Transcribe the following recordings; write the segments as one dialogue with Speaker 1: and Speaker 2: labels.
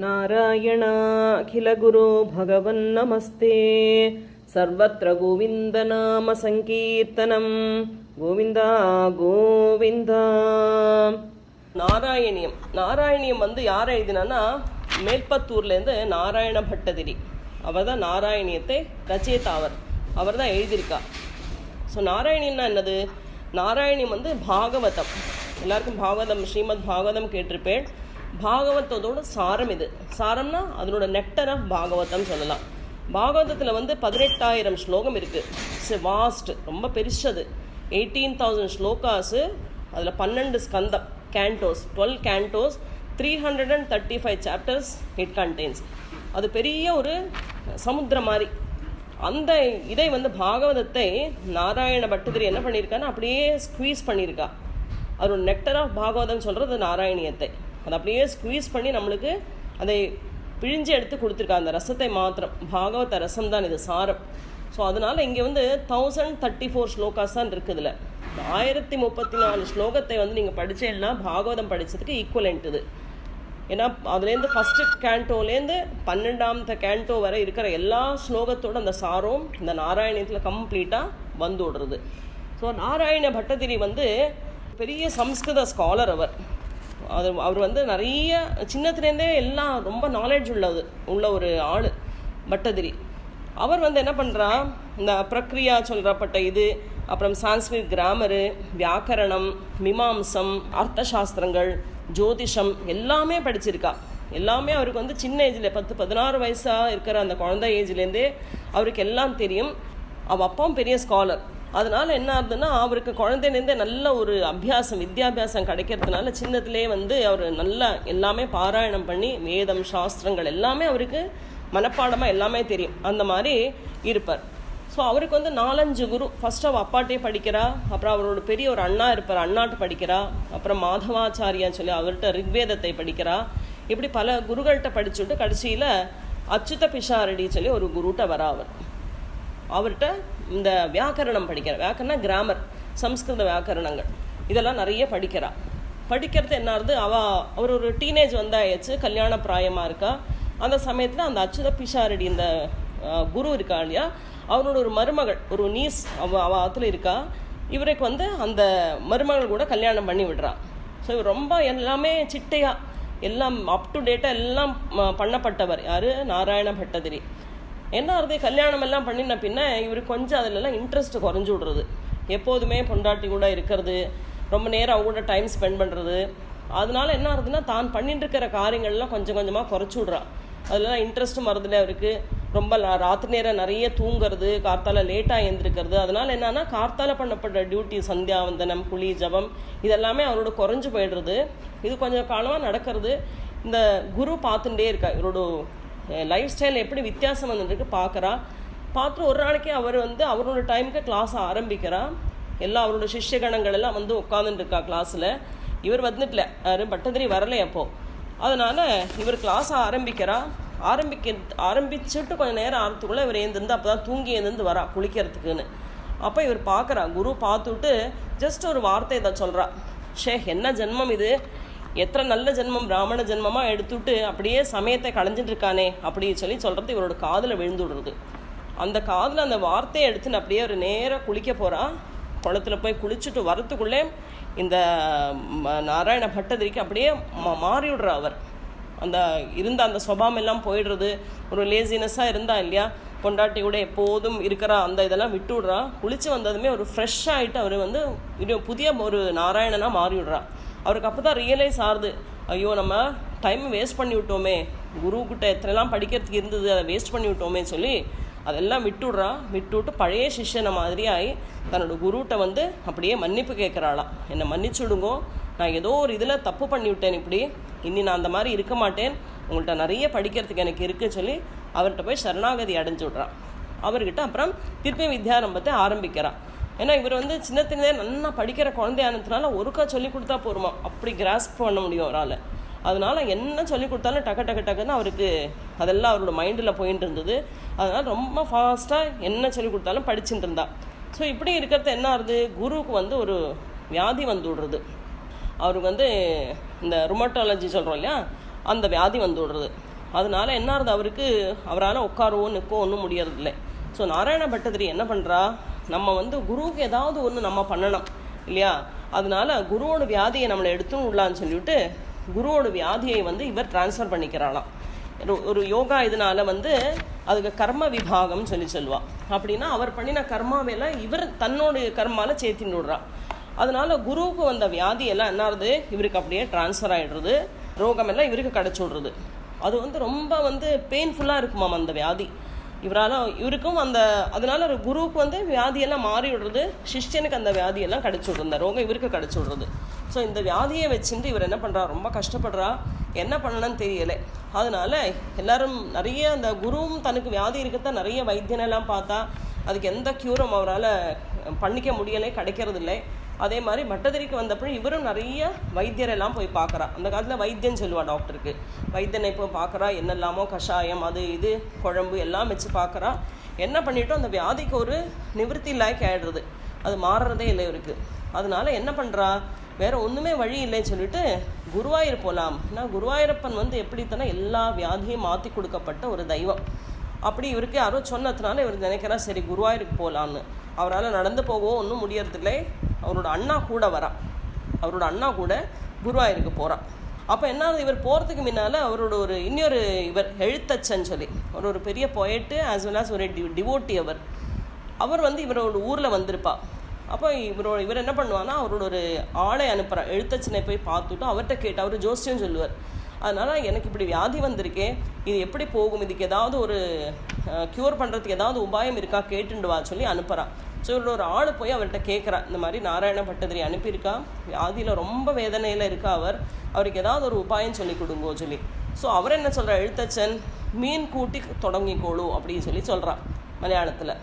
Speaker 1: नारायण अखिलगुरो भगवन्नमस्ते सर्वत्र गोविन्दनामसङ्कीर्तनं गोविन्द गोविन्द நாராயணியம் நாராயணியம் வந்து யார் எழுதினான்னா மேல்பத்தூர்லேருந்து நாராயண பட்டதிரி அவர் தான் நாராயணியத்தை ரச்சயித்தா அவர் அவர் தான் எழுதியிருக்கா ஸோ நாராயணியம்னா என்னது நாராயணியம் வந்து பாகவதம் எல்லாருக்கும் பாகவதம் ஸ்ரீமத் பாகவதம் கேட்டிருப்பேன் பாகவதத்தோட சாரம் இது. சாரம்னா அதனோட நெக்டர் ஆஃப் பாகவதம் சொல்லலாம். பாகவதத்தில் வந்து பதினெட்டாயிரம் ஸ்லோகம் இருக்குது இட்ஸ் வாஸ்ட் ரொம்ப பெருசது. எயிட்டீன் தௌசண்ட் ஸ்லோகாஸு அதில் பன்னெண்டு ஸ்கந்தம் cantos twelve cantos three hundred and thirty five chapters it contains அது பெரிய ஒரு சமுத்திரம் மாதிரி. அந்த இதை வந்து பாகவதத்தை நாராயண பட்டதிரி என்ன பண்ணியிருக்கான்னு அப்படியே ஸ்குவீஸ் பண்ணியிருக்கா. அது ஒரு நெக்டர் ஆஃப் பாகவதம் சொல்கிறது நாராயணியத்தை. அதை அப்படியே ஸ்குவீஸ் பண்ணி நம்மளுக்கு அதை பிழிஞ்சு எடுத்து கொடுத்துருக்கா. அந்த ரசத்தை மாத்திரம். பாகவத ரசம் தான் இது சாரம். ஸோ அதனால் இங்கே வந்து தௌசண்ட் தேர்ட்டி ஃபோர் ஸ்லோகாஸ் தான் இருக்குதுல ஆயிரத்தி முப்பத்தி நாலு ஸ்லோகத்தை வந்து நீங்கள் படித்தேன்னா பாகவதம் படித்ததுக்கு ஈக்குவலண்ட் இது. ஏன்னா அதுலேருந்து ஃபஸ்ட்டு கேண்டோலேருந்து பன்னெண்டாமத்த கேண்டோ வரை இருக்கிற எல்லா ஸ்லோகத்தோட அந்த சாரம் இந்த நாராயணத்தில் கம்ப்ளீட்டாக வந்து விடுறது ஸோ நாராயண பட்டதிரி வந்து பெரிய சம்ஸ்கிருத ஸ்காலர் அவர். அது அவர் வந்து நிறைய சின்னத்துலேருந்தே எல்லாம் ரொம்ப நாலேஜ் உள்ளது உள்ள ஒரு ஆள் பட்டதிரி. அவர் வந்து என்ன பண்ணுறா இந்த பிரக்ரியா சொல்கிறப்பட்ட இது அப்புறம் சான்ஸ்கிரிட் கிராமரு வியாக்கரணம் மீமாம்சம் அர்த்தசாஸ்திரங்கள் ஜோதிஷம் எல்லாமே படிச்சிருக்கா. எல்லாமே அவருக்கு வந்து சின்ன ஏஜில் பத்து பதினாறு வயசாக இருக்கிற அந்த குழந்தை ஏஜ்லேருந்தே அவருக்கு எல்லாம் தெரியும். அவள் அப்பாவும் பெரிய ஸ்காலர் அதனால் என்ன ஆகுதுன்னா அவருக்கு குழந்தைலேருந்தே நல்ல ஒரு அபியாசம் வித்யாபியாசம் கிடைக்கிறதுனால சின்னத்திலே வந்து அவர் நல்லா எல்லாமே பாராயணம் பண்ணி வேதம் சாஸ்திரங்கள் எல்லாமே அவருக்கு மனப்பாடமாக எல்லாமே தெரியும். அந்த மாதிரி இருப்பார். ஸோ அவருக்கு வந்து நாலஞ்சு குரு. ஃபர்ஸ்ட் அவள் அப்பாட்டே படிக்கிறா. அப்புறம் அவரோட பெரிய ஒரு அண்ணா இருப்பார். அண்ணாட்டு படிக்கிறா. அப்புறம் மாதவாச்சாரியான்னு சொல்லி அவர்கிட்ட ரிக்வேதத்தை படிக்கிறா. இப்படி பல குருகள்கிட்ட படிச்சுட்டு கடைசியில் அச்சுத பிஷாரடி சொல்லி ஒரு குருட்ட வரா அவர். அவர்கிட்ட இந்த வியாக்கரணம் படிக்கிற வியாக்கரணம் கிராமர் சம்ஸ்கிருத வியாக்கரணங்கள். இதெல்லாம் நிறைய படிக்கிறா. படிக்கிறது என்ன ஆகுது? அவ அவர் ஒரு டீனேஜ் வந்தாயாச்சு கல்யாண பிராயமாக இருக்கா. அந்த சமயத்தில் அந்த அச்சுத பிஷாரடி இந்த குரு இருக்கா இல்லையா? அவரோட ஒரு மருமகள் ஒரு நீஸ் அவ அவ ஆத்துல இருக்கா. இவருக்கு வந்து அந்த மருமகள் கூட கல்யாணம் பண்ணி விடுறான் ஸோ இவர் ரொம்ப எல்லாமே சிட்டையாக எல்லாம் அப் டு டேட்டாக எல்லாம் பண்ணப்பட்டவர். யார்? நாராயண பட்டதிரி. என்ன ஆகுது? கல்யாணம் எல்லாம் பண்ணின பின்ன இவருக்கு கொஞ்சம் அதிலெல்லாம் இன்ட்ரெஸ்ட் குறைஞ்சி விடுறது. எப்போதுமே பொண்டாட்டி கூட இருக்கிறது ரொம்ப நேரம் அவங்க கூட டைம் ஸ்பெண்ட் பண்ணுறது அதனால என்ன ஆகுதுன்னா தான் பண்ணிட்டு இருக்கிற காரியங்கள்லாம் கொஞ்சம் கொஞ்சமாக குறைச்சி விட்றா. அதெல்லாம் இன்ட்ரெஸ்ட்டும் வருதுல அவருக்கு ரொம்ப ராத்திரி நேரம் நிறைய தூங்குறது கார்த்தால லேட்டாக எழுந்திருக்கிறது அதனால என்னன்னா கார்த்தால பண்ணப்பட்ட டியூட்டி சந்தியாவந்தனம் குழி ஜபம் இதெல்லாமே அவரோட குறைஞ்சு போயிடுறது. இது கொஞ்சம் காலமாக நடக்கிறது. இந்த குரு பார்த்துட்டே இருக்கா இவரோட லைஃப் ஸ்டைல் எப்படி வித்தியாசம் வந்துருக்கு பார்க்குறா. பார்த்து ஒரு நாளைக்கு அவர் வந்து அவரோட டைமுக்கு கிளாஸ் ஆரம்பிக்கிறா. எல்லா அவரோட சிஷ்யகணங்கள் எல்லாம் வந்து உட்காந்துட்டுருக்கா கிளாஸில் இவர் வந்துட்டல. யாரும் பட்டதிரி வரலை அப்போ. அதனால் இவர் கிளாஸ் ஆரம்பிக்கிறா. ஆரம்பிக்க ஆரம்பிச்சுட்டு கொஞ்சம் நேரம் ஆகிறதுக்குள்ளே இவர் ஏந்திருந்து அப்போ தான் தூங்கி ஏந்திருந்து வரா குளிக்கிறதுக்குன்னு. அப்போ இவர் பார்க்குறா. குரு பார்த்துட்டு ஜஸ்ட் ஒரு வார்த்தை இதை சொல்கிறா ஷே என்ன ஜென்மம் இது? எத்தனை நல்ல ஜென்மம் பிராமண ஜென்மமாக எடுத்துட்டு அப்படியே சமயத்தை களைஞ்சிட்டு இருக்கானே அப்படின்னு சொல்லி சொல்கிறது இவரோட காதில் விழுந்து விடுறது. அந்த காதில் அந்த வார்த்தையை எடுத்துன்னு அப்படியே ஒரு நேராக குளிக்க போகிறா குளத்துல போய் குளிச்சுட்டு வரத்துக்குள்ளே இந்த நாராயண பட்டதிரிக்கு அப்படியே மா மாறி விடுறா அவர். அந்த இருந்த அந்த சுபாவம் எல்லாம் போயிடுறது. ஒரு லேசினஸ்ஸாக இருந்தா இல்லையா? பொண்டாட்டி கூட எப்போதும் இருக்கிறா அந்த இதெல்லாம் விட்டு விடுறா. குளிச்சு வந்ததுமே ஒரு ஃப்ரெஷ் ஆகிட்டு அவர் வந்து இன்னும் புதிய ஒரு நாராயணனாக மாறி விடுறா. அவருக்கு அப்போ தான் ரியலைஸ் ஆகுது. ஐயோ நம்ம டைம் வேஸ்ட் பண்ணி விட்டோமே. குருக்கிட்ட எத்தனைலாம் படிக்கிறதுக்கு இருந்தது அதை வேஸ்ட் பண்ணி விட்டோமே சொல்லி அதெல்லாம் விட்டுடுறா விட்டுவிட்டு பழைய சிஷ்யனை மாதிரி ஆகி தன்னோட குருட்ட வந்து அப்படியே மன்னிப்பு கேட்குறாளாம். என்னை மன்னிச்சுடுங்கோ நான் ஏதோ ஒரு இதில் தப்பு பண்ணிவிட்டேன் இப்படி. இனி நான் அந்த மாதிரி இருக்க மாட்டேன். உங்கள்கிட்ட நிறைய படிக்கிறதுக்கு எனக்கு இருக்குன்னு சொல்லி அவர்கிட்ட போய் சரணாகதி அடைஞ்சு விட்றான். அவர்கிட்ட அப்புறம் திருப்பி வித்யாரம்பத்தை ஆரம்பிக்கிறான். ஏன்னா இவர் வந்து சின்னத்திலே நல்லா படிக்கிற குழந்தையானதுனால ஒருக்கா சொல்லி கொடுத்தா போருமா? அப்படி கிராஸ்ப் பண்ண முடியும் அவரால். அதனால் என்ன சொல்லி கொடுத்தாலும் டக்கு டக்கு டக்குன்னு அவருக்கு அதெல்லாம் அவரோட மைண்டில் போயிட்டு இருந்தது. அதனால் ரொம்ப ஃபாஸ்ட்டாக என்ன சொல்லி கொடுத்தாலும் படிச்சுட்டு இருந்தா. ஸோ இப்படி இருக்கிறது என்ன ஆகுது? குருவுக்கு வந்து ஒரு வியாதி வந்து விடுறது. அவருக்கு வந்து இந்த ருமட்டாலஜி சொல்கிறோம் இல்லையா? அந்த வியாதி வந்து விடுறது. அதனால என்ன ஆகுது? அவருக்கு அவரால் உட்காரவோ நிற்கோ ஒன்றும் முடியறதில்லை. ஸோ நாராயண பட்டதிரி என்ன பண்ணுறா நம்ம வந்து குருவுக்கு ஏதாவது ஒன்று நம்ம பண்ணணும் இல்லையா? அதனால குருவோட வியாதியை நம்மளை எடுத்துன்னு விடலான்னு சொல்லிவிட்டு குருவோட வியாதியை வந்து இவர் டிரான்ஸ்ஃபர் பண்ணிக்கிறாளாம் ஒரு- ஒரு யோகா இதனால வந்து அதுக்கு கர்ம விபாகம்னு சொல்லி சொல்லுவா. அப்படின்னா அவர் பண்ணின கர்மாவெல்லாம் இவர் தன்னோட கர்மால சேர்த்தின்னு விடுறா அதனால குருவுக்கு வந்த வியாதியெல்லாம் என்னாருது இவருக்கு அப்படியே டிரான்ஸ்ஃபர் ஆகிடுறது ரோகமெல்லாம் இவருக்கு கிடச்சி விடுறது. அது வந்து ரொம்ப வந்து பெயின்ஃபுல்லாக இருக்குமாம் அந்த வியாதி. இவரால் இவருக்கும் அந்த அதனால ஒரு குருவுக்கு வந்து வியாதியெல்லாம் மாறி விடுறது சிஷ்யனுக்கு அந்த வியாதியெல்லாம் கிடச்சி விடுறது அந்த ரோகம் இவருக்கு கிடச்சி விடுறது. ஸோ இந்த வியாதியை வச்சுட்டு இவர் என்ன பண்ணுறா ரொம்ப கஷ்டப்படுறா. என்ன பண்ணணும்னு தெரியலை. அதனால எல்லாரும் நிறைய அந்த குருவும் தனக்கு வியாதி இருக்கத்தான் நிறைய வைத்தியனெல்லாம் பார்த்தா அதுக்கு எந்த க்யூரும் அவரால் பண்ணிக்க முடியலை கிடைக்கிறதில்லை. அதே மாதிரி பட்டதிரிக்கு வந்தப்பறம் இவரும் நிறைய வைத்தியரெல்லாம் போய் பார்க்குறா. அந்த காலத்தில் வைத்தியம் சொல்லுவா டாக்டருக்கு. வைத்தியனை போய் பார்க்குறா என்னெல்லாமோ கஷாயம் அது இது குழம்பு எல்லாம் வச்சு பார்க்குறா. என்ன பண்ணிட்டோம் அந்த வியாதிக்கு ஒரு நிவர்த்தி லாய்க்கு கேடுறது அது மாறுறதே இல்லை இவருக்கு. அதனால என்ன பண்ணுறா வேற ஒன்றுமே வழி இல்லைன்னு சொல்லிட்டு குருவாயூர் போகலாம் ஏன்னா குருவாயூரப்பன் வந்து எப்படித்தானே எல்லா வியாதியும் மாற்றி கொடுக்கப்பட்ட ஒரு தெய்வம். அப்படி இவருக்கு யாரோ சொன்னதுனால இவர் நினைக்கிறா சரி குருவாயூருக்கு போகலான்னு அவரால் நடந்து போகவும் ஒன்றும் முடியறதில்லை. அவரோட அண்ணா கூட வரா. அவரோட அண்ணா கூட குருவாயூருக்கு போகிறான் அப்போ என்ன ஆகுது, இவர் போகிறதுக்கு முன்னால் அவரோட ஒரு இன்னொரு இவர் எழுத்தச்சன் சொல்லி. அவர் ஒரு பெரிய பொயட்டு ஆஸ் வெல் ஆஸ் ஒரு டி டிவோட்டி அவர். அவர் வந்து இவரோட ஊரில் வந்திருப்பா. அப்போ இவரோட இவர் என்ன பண்ணுவான்னா அவரோட ஒரு ஆளை அனுப்புகிறார் எழுத்தச்சனை போய் பார்த்துட்டு அவர்கிட்ட கேட்டு அவர் ஜோசியம் சொல்லுவார். அதனால் எனக்கு இப்படி வியாதி வந்திருக்கே இது எப்படி போகும்? இதுக்கு ஏதாவது ஒரு க்யூர் பண்ணுறதுக்கு ஏதாவது உபாயம் இருக்கா? கேட்டுண்டு வா சொல்லி அனுப்புகிறான் ஸோ இவ்வளோ ஒரு ஆள் போய் அவர்கிட்ட கேட்குறா இந்த மாதிரி நாராயண பட்டதிரி அனுப்பியிருக்கா. வியாதியில் ரொம்ப வேதனையில் இருக்கா அவர். அவருக்கு ஏதாவது ஒரு உபாயம் சொல்லி கொடுங்கோ சொல்லி. ஸோ அவர் என்ன சொல்கிறார் எழுத்தச்சன் மீன் கூட்டி தொடங்கிக்கோளு அப்படின்னு சொல்லி சொல்கிறான் மலையாளத்தில்.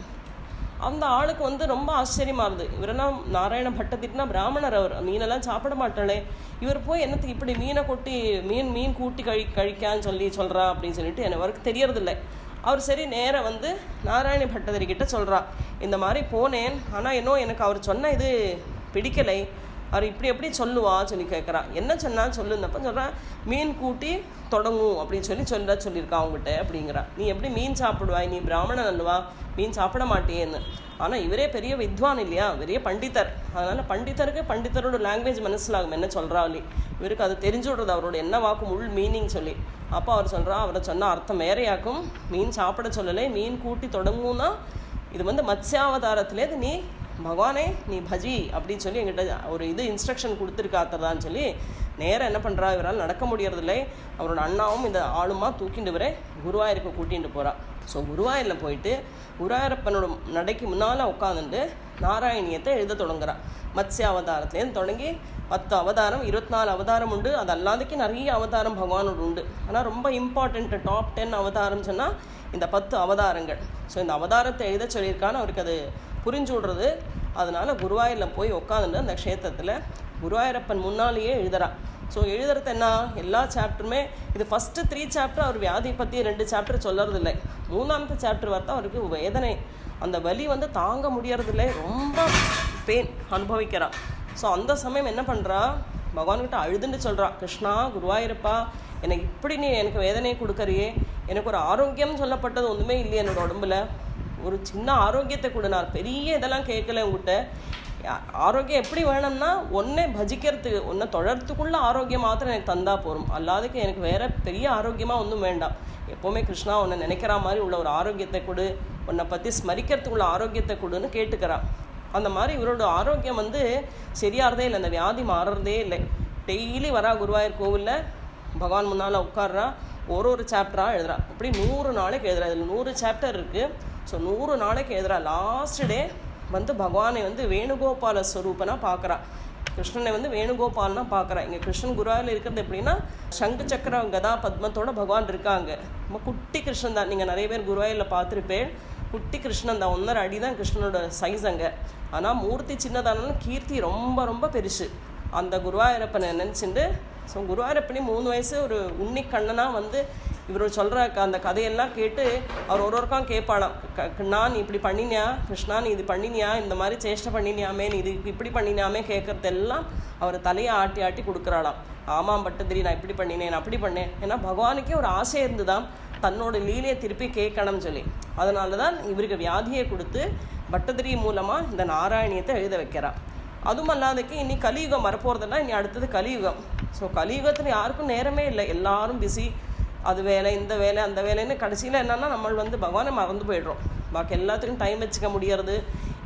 Speaker 1: அந்த ஆளுக்கு வந்து ரொம்ப ஆச்சரியமாக இருந்தது. இவரெல்லாம் நாராயண பட்டத்திட்டுனா பிராமணர் அவர். மீனெல்லாம் சாப்பிட மாட்டாளே. இவர் போய் என்னத்துக்கு இப்படி மீனை கொட்டி மீன் மீன் கூட்டி கழி கழிக்கான்னு சொல்லி சொல்கிறா அப்படின்னு சொல்லிட்டு எனக்கு அவருக்கு தெரியறதில்லை. அவர் சரி நேராக வந்து நாராயண பட்டதிரி கிட்ட இந்த மாதிரி போனேன் ஆனால் இன்னும் எனக்கு அவர் சொன்ன இது பிடிக்கலை அவர் இப்படி எப்படி சொல்லுவா சொல்லி கேட்குறா என்ன சொன்னா சொல்லுந்தப்ப சொல்கிறான் மீன் கூட்டி தொடங்கும் அப்படின்னு சொல்லி சொல்ல சொல்லியிருக்கா அவங்ககிட்ட அப்படிங்கிறா. நீ எப்படி மீன் சாப்பிடுவாய்? நீ பிராமணன் அல்லவா? மீன் சாப்பிட மாட்டேன்னு. ஆனால் இவரே பெரிய வித்வான் இல்லையா? பெரிய பண்டிதர். அதனால் பண்டிதருக்கு பண்டிதரோட லாங்குவேஜ் மனசிலாகும். என்ன சொல்கிறாளி இவருக்கு அது தெரிஞ்சு விடுறது. அவரோட என்ன வாக்கும் உள் மீனிங் சொல்லி. அப்போ அவர் சொல்கிறா அவரை சொன்ன அர்த்தம் வேறையாக்கும். மீன் சாப்பிட சொல்லலை மீன் கூட்டி தொடங்கும்னா இது வந்து மத்ஸ்யாவதாரத்துலேருந்து நீ பகவானே நீ பஜி அப்படின்னு சொல்லி எங்கிட்ட ஒரு இது இன்ஸ்ட்ரக்ஷன் கொடுத்துருக்காத்ததான்னு சொல்லி நேராக என்ன பண்ணுறா இவரால் நடக்க முடியறதில்லை. அவரோட அண்ணாவும் இந்த ஆளுமா தூக்கிட்டு வர குருவாயூருக்கு கூட்டிகிட்டு போகிறா ஸோ குருவாயூரில் போயிட்டு குருவாயூரப்பனோட நடைக்கு முன்னால் உட்காந்துட்டு நாராயணியத்தை எழுத தொடங்குறான் மத்ஸ்ய அவதாரத்துலேருந்து தொடங்கி பத்து அவதாரம் இருபத்தி நாலு அவதாரம் உண்டு. அது அல்லாதக்கு நிறைய அவதாரம் பகவானோட உண்டு. ஆனால் ரொம்ப இம்பார்ட்டண்ட்டு டாப் டென் அவதாரம் சொன்னால் இந்த பத்து அவதாரங்கள். ஸோ இந்த அவதாரத்தை எழுத சொல்லியிருக்கான்னு அவருக்கு அது புரிஞ்சு விடுறது அதனால் குருவாயூரில் போய் உட்காந்துட்டு அந்த க்ஷேத்திரத்தில் குருவாயூரப்பன் முன்னாலேயே எழுதுறான். ஸோ எழுதுறது என்ன? எல்லா சாப்டருமே இது ஃபஸ்ட்டு த்ரீ சாப்டர் அவர் வியாதியை பற்றி ரெண்டு சாப்டர் சொல்லறதில்லை. மூணாமത്തെ சாப்டர் வரதான் அவருக்கு வேதனை. அந்த வலி வந்து தாங்க முடியறதில்லை. ரொம்ப பெயின் அனுபவிக்கிறான். ஸோ அந்த சமயம் என்ன பண்ணுறா பகவான்கிட்ட அழுதுன்னு சொல்கிறான் கிருஷ்ணா குருவாயிருப்பா எனக்கு இப்படி நீ எனக்கு வேதனையை கொடுக்கறியே? எனக்கு ஒரு ஆரோக்கியம் சொல்லப்பட்டது ஒன்றுமே இல்லையே என்னோட உடம்புல. ஒரு சின்ன ஆரோக்கியத்தை கொடு. நான் பெரிய இதெல்லாம் கேட்கல உங்ககிட்ட. யா- ஆரோக்கியம் எப்படி வேணும்னா ஒன்னே பஜிக்கிறதுக்கு ஒன்றை தொழறதுக்குள்ள ஆரோக்கியம் மாத்திரம் எனக்கு தந்தால் போதும். அல்லாதுக்கு எனக்கு வேற பெரிய ஆரோக்கியமாக ஒன்றும் வேண்டாம். எப்போவுமே கிருஷ்ணா உன்னை நினைக்கிற மாதிரி உள்ள ஒரு ஆரோக்கியத்தை கொடு. உன்னை பற்றி ஸ்மரிக்கிறதுக்குள்ள ஆரோக்கியத்தை கொடுன்னு கேட்டுக்கிறான். அந்த மாதிரி இவரோட ஆரோக்கியம் வந்து சரியாகிறதே இல்லை. அந்த வியாதி மாறுறதே இல்லை. டெய்லி வரா குருவாயூர் கோவிலில் பகவான் முன்னால் உட்கார்றா. ஒரு ஒரு சாப்டராக எழுதுறா. அப்படி நூறு நாளைக்கு எழுதுறா. இதில் நூறு சாப்டர் இருக்குது ஸோ நூறு நாளைக்கு எதிராக லாஸ்ட் டே வந்து பகவானை வந்து வேணுகோபால ஸ்வரூபனாக பார்க்குறா கிருஷ்ணனை வந்து வேணுகோபால்னா பார்க்குறா இங்கே கிருஷ்ணன் குருவாயில் இருக்கிறது எப்படின்னா சங்கு சக்கரம் கதா பத்மத்தோட பகவான் இருக்காங்க. நம்ம குட்டி கிருஷ்ணன் தான். நீங்கள் நிறைய பேர் குருவாயில் பார்த்துருப்பேன். குட்டி கிருஷ்ணன் தான். ஒன்றரை அடி தான் கிருஷ்ணனோட சைஸ் அங்கே. ஆனால் மூர்த்தி சின்னதானாலும் கீர்த்தி ரொம்ப ரொம்ப பெருசு. அந்த குருவாயூரப்பனை நினச்சிட்டு ஸோ குருவாயூரப்பனி மூணு வயசு ஒரு உன்னி கண்ணனாக வந்து இவர் சொல்கிற அந்த கதையெல்லாம் கேட்டு அவர் ஒரு ஒருக்காம் கேட்பாளாம். க- கிருஷ்ணா இப்படி பண்ணினியா? கிருஷ்ணா நீ இது பண்ணினியா? இந்த மாதிரி சேஷ்டை பண்ணினியாமே நீ இது இப்படி பண்ணினியாமே கேட்குறதெல்லாம் அவர் தலையை ஆட்டி ஆட்டி கொடுக்குறாளாம். ஆமாம் பட்டதிரி நான் இப்படி பண்ணினேன் நான் அப்படி பண்ணேன். ஏன்னா பகவானுக்கே ஒரு ஆசை இருந்துதான் தன்னோட லீலையை திருப்பி கேட்கணும்னு சொல்லி. அதனால தான் இவருக்கு வியாதியை கொடுத்து பட்டதிரி மூலமாக இந்த நாராயணியத்தை எழுத வைக்கிறான் அதுவும் அல்லாதக்கு இனி கலியுகம் வரப்போகிறதெல்லாம் இனி அடுத்தது கலியுகம். ஸோ கலியுகத்தில் யாருக்கும் நேரமே இல்லை. எல்லாரும் பிஸி அது வேலை இந்த வேலை அந்த வேலைன்னு கடைசியில் என்னன்னா நம்ம வந்து பகவானை மறந்து போயிடுறோம். பாக்கி எல்லாத்துக்கும் டைம் வச்சுக்க முடியறது.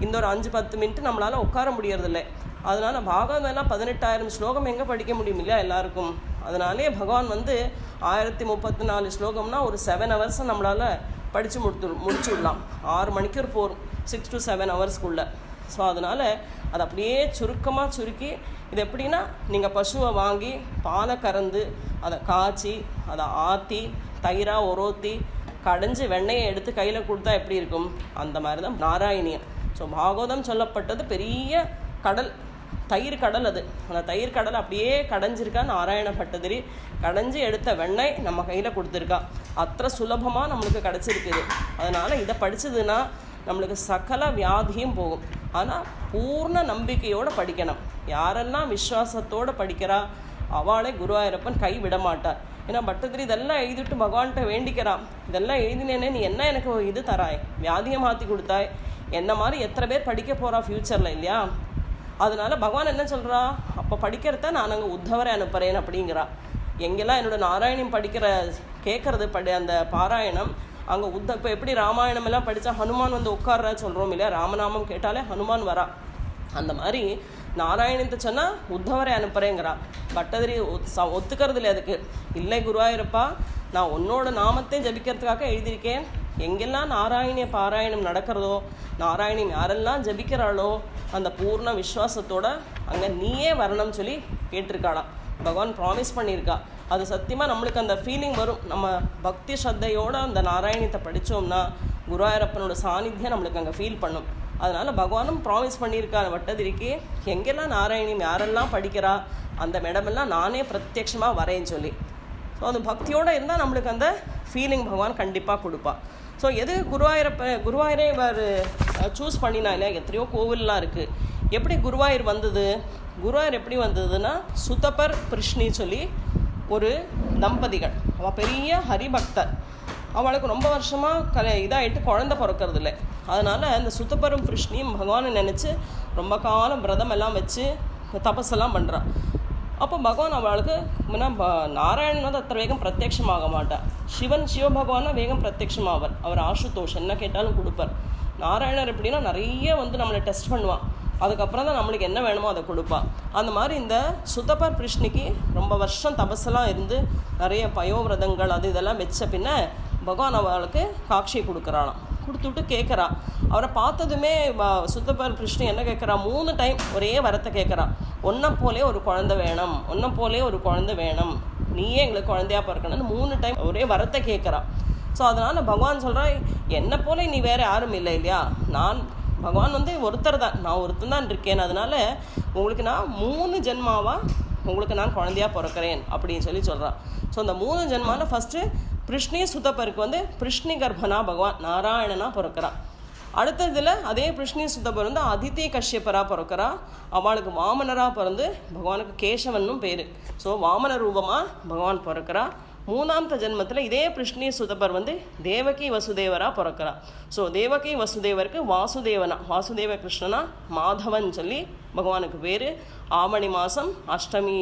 Speaker 1: இந்த ஒரு அஞ்சு பத்து மினிட் நம்மளால் உட்கார முடியறதில்ல. அதனால பாகவதெல்லாம் எல்லாம் பதினெட்டாயிரம் ஸ்லோகம் எங்கே படிக்க முடியும் இல்லையா எல்லாருக்கும்? அதனாலே பகவான் வந்து ஆயிரத்தி முப்பத்தி நாலு ஸ்லோகம்னா ஒரு செவன் ஹவர்ஸை நம்மளால் படித்து முடித்து முடிச்சு விடலாம் ஆறு மணிக்கு ஒரு போர் சிக்ஸ் டு செவன் ஹவர்ஸ்க்குள்ளே ஸோ அதனால் அதை அப்படியே சுருக்கமாக சுருக்கி இது எப்படின்னா நீங்கள் பசுவை வாங்கி பாலை கறந்து அதை காய்ச்சி அதை ஆற்றி தயிராக உரோத்தி கடைஞ்சி வெண்ணெயை எடுத்து கையில் கொடுத்தா எப்படி இருக்கும்? அந்த மாதிரி தான் நாராயணியம். ஸோ பாகவதம் சொல்லப்பட்டது பெரிய கடல் தயிர் கடல் அது. அந்த தயிர் கடல் அப்படியே கடைஞ்சிருக்கா நாராயண பட்டதிரி. கடைஞ்சி எடுத்த வெண்ணெய் நம்ம கையில் கொடுத்துருக்கா. அத்தனை சுலபமாக நம்மளுக்கு கிடச்சிருக்குது. அதனால் இதை படித்ததுன்னா நம்மளுக்கு சகல வியாதியும் போகும். ஆனால் பூர்ண நம்பிக்கையோடு படிக்கணும். யாரெல்லாம் விஸ்வாசத்தோடு படிக்கிறா அவளை குருவாயூரப்பன் கை விட மாட்டார் ஏன்னா பட்டத்திரி இதெல்லாம் எழுதிட்டு பகவான்கிட்ட வேண்டிக்கிறான் இதெல்லாம் எழுதினேனே நீ என்ன எனக்கு இது தராய்? வியாதியை மாற்றி கொடுத்தாய். என்ன மாதிரி எத்தனை பேர் படிக்க போகிறா ஃப்யூச்சரில் இல்லையா? அதனால பகவான் என்ன சொல்கிறா அப்போ படிக்கிறத நான் அங்கே உத்தவரை அனுப்புகிறேன் அப்படிங்கிறா. எங்கெல்லாம் என்னோட நாராயணம் படிக்கிற கேட்குறது படி அந்த பாராயணம் அங்கே உத்த இப்போ எப்படி ராமாயணம் எல்லாம் படித்தா ஹனுமான் வந்து உட்கார்றா சொல்கிறோம் இல்லையா? ராமநாமம் கேட்டாலே ஹனுமான் வரா. அந்த மாதிரி நாராயணத்தை சொன்னால் உத்தவரை அனுப்புகிறேங்கிறா பட்டதிரி ச- ஒத்துக்கிறது இல்லை அதுக்கு? இல்லை குருவாயிருப்பா நான் உன்னோட நாமத்தை ஜபிக்கிறதுக்காக எழுதியிருக்கேன். எங்கெல்லாம் நாராயணிய பாராயணம் நடக்கிறதோ நாராயணம் யாரெல்லாம் ஜபிக்கிறாளோ அந்த பூர்ண விஸ்வாசத்தோட அங்கே நீயே வரணும்னு சொல்லி கேட்டிருக்காளாம். பகவான் ப்ராமிஸ் பண்ணியிருக்கா. அது சத்தியமாக நம்மளுக்கு அந்த ஃபீலிங் வரும். நம்ம பக்தி ஸ்ரத்தையோடு அந்த நாராயணத்தை படித்தோம்னா குருவாயூரப்பனோட சாநித்தியம் நம்மளுக்கு அங்கே ஃபீல் பண்ணும். அதனால் பகவானும் ப்ராமிஸ் பண்ணியிருக்கார் வட்டதிரிக்கு எங்கெல்லாம் நாராயணியம் யாரெல்லாம் படிக்கிறா அந்த மேடமெல்லாம் நானே பிரத்யட்சமாக வரேன்னு சொல்லி. ஸோ அது பக்தியோடு இருந்தால் நம்மளுக்கு அந்த ஃபீலிங் பகவான் கண்டிப்பாக கொடுப்பா. ஸோ எது குருவாயூரப்ப குருவாயூரே இவர் சூஸ் பண்ணினா இல்லையா? எத்தனையோ கோவில்லாம் இருக்குது எப்படி குருவாயூர் வந்தது? குருவாயூர் எப்படி வந்ததுன்னா சுத்தப்பர் பிருஷ்ணி சொல்லி ஒரு தம்பதிகள். அவள் பெரிய ஹரிபக்தர். அவளுக்கு ரொம்ப வருஷமாக க இதாகிட்டு குழந்தை பிறக்கிறது இல்லை அதனால் அந்த சுத்தப்பெரும் கிருஷ்ணியும் பகவானை நினச்சி ரொம்ப காலம் விரதம் எல்லாம் வச்சு தபஸெல்லாம் பண்ணுறான் அப்போ பகவான் அவளுக்கு முன்னா ப நாராயணன் வந்து அத்தனை வேகம் பிரத்யட்சமாக மாட்டார் சிவன் சிவபகவானா வேகம் பிரத்யட்சமாவார் அவர் ஆசுதோஷ் என்ன கேட்டாலும் கொடுப்பார். நாராயணர் எப்படின்னா நிறைய வந்து நம்மளை டெஸ்ட் பண்ணுவான். அதுக்கப்புறம் தான் நம்மளுக்கு என்ன வேணுமோ அதை கொடுப்பான் அந்த மாதிரி இந்த சுத்தப்பர் பிருஷ்ணிக்கு ரொம்ப வருஷம் தபஸெல்லாம் இருந்து நிறைய பயோவிரதங்கள் அது இதெல்லாம் வச்ச பின்ன பகவான் அவளுக்கு காட்சியை கொடுக்குறாளாம் கொடுத்துட்டு கேட்குறா அவரை பார்த்ததுமே சுத்தப்பர் கிருஷ்ணன் என்ன கேட்குறா மூணு டைம் ஒரே வரத்தை கேட்குறா ஒன்றை போலே ஒரு குழந்தை வேணும். ஒன்றை போலே ஒரு குழந்தை வேணும். நீயே எங்களுக்கு குழந்தையா பிறக்கணும்னு மூணு டைம் ஒரே வரத்தை கேட்குறா ஸோ அதனால் பகவான் சொல்கிறா என்னை போல நீ வேறு யாரும் இல்லை இல்லையா? நான் பகவான் வந்து ஒருத்தர் தான். நான் ஒருத்தன் தான் இருக்கேன். அதனால உங்களுக்கு நான் மூணு ஜென்மாவாக உங்களுக்கு நான் குழந்தையா பிறக்கிறேன் அப்படின்னு சொல்லி சொல்கிறான் ஸோ அந்த மூணு ஜென்மாவில் ஃபஸ்ட்டு பிருஷ்ணி சுத்தப்பருக்கு வந்து பிருஷ்ணி கர்ப்பனா பகவான் நாராயணனா பிறக்கிறான். அடுத்ததில் அதே பிருஷ்ணி சுத்தப்பர் வந்து அதித்தி கஷ்யப்பராக பிறக்கிறா அவளுக்கு வாமனராக பிறந்து பகவானுக்கு கேசவனும் பேர். ஸோ வாமன ரூபமாக பகவான் பிறக்கிறா மூணாமத்த ஜென்மத்தில் இதே பிருஷ்ணி சுதபர் வந்து தேவகி வசுதேவரா பிறக்கிறார். ஸோ தேவகி வசுதேவருக்கு வாசுதேவனா வாசுதேவ கிருஷ்ணனா மாதவன் சொல்லி பகவானுக்கு பேர். ஆவணி மாதம் அஷ்டமி